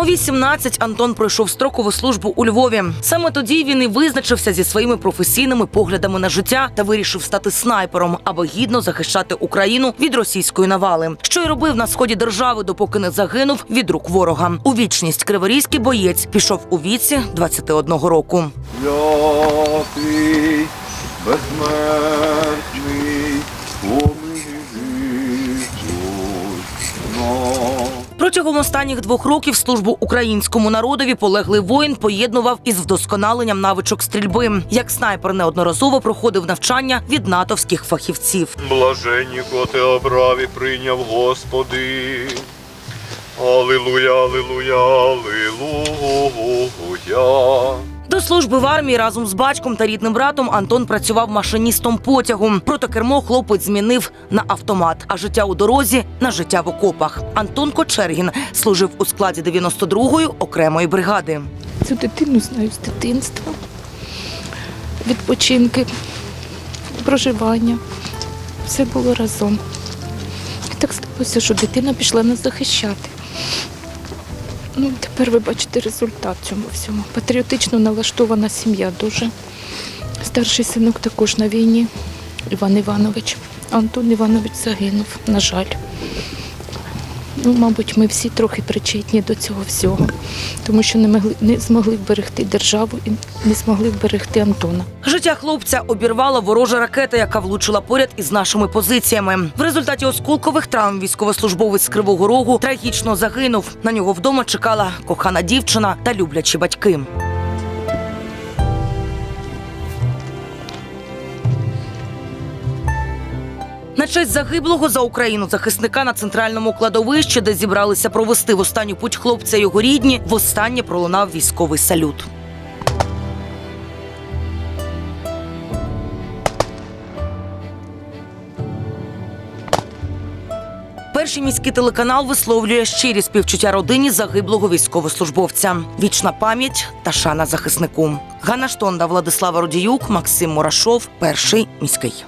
У 18 Антон пройшов строкову службу у Львові. Саме тоді він і визначився зі своїми професійними поглядами на життя та вирішив стати снайпером, аби гідно захищати Україну від російської навали. Що й робив на сході держави, допоки не загинув від рук ворога. У вічність криворізький боєць пішов у віці 21 року. Святий, безсмертний, Протягом останніх двох років службу українському народові полеглий воїн поєднував із вдосконаленням навичок стрільби. Як снайпер неодноразово проходив навчання від натовських фахівців. Блаженні, коти обрав прийняв Господи. Алілуя, алілуя, алілуя. Служби в армії разом з батьком та рідним братом Антон працював машиністом потягу. Проте кермо хлопець змінив на автомат, а життя у дорозі на життя в окопах. Антон Кочергін служив у складі 92-ї окремої бригади. Цю дитину знаю з дитинства. Відпочинки, проживання. Все було разом. І так сталося, що дитина пішла нас захищати. Ну, тепер ви бачите результат цьому всьому. Патріотично налаштована сім'я дуже. Старший синок також на війні, Іван Іванович. Антон Іванович загинув, на жаль. Ну, мабуть, ми всі трохи причетні до цього всього, тому що не могли не змогли вберегти державу і не змогли вберегти Антона. Життя хлопця обірвала ворожа ракета, яка влучила поряд із нашими позиціями. В результаті осколкових травм військовослужбовець з Кривого Рогу трагічно загинув. На нього вдома чекала кохана дівчина та люблячі батьки. На честь загиблого за Україну захисника на центральному кладовищі, де зібралися провести в останню путь хлопця його рідні, востаннє пролунав військовий салют. Перший міський телеканал висловлює щирі співчуття родині загиблого військовослужбовця. Вічна пам'ять та шана захиснику. Ганна Штонда, Владислава Родіюк, Максим Мурашов. Перший міський.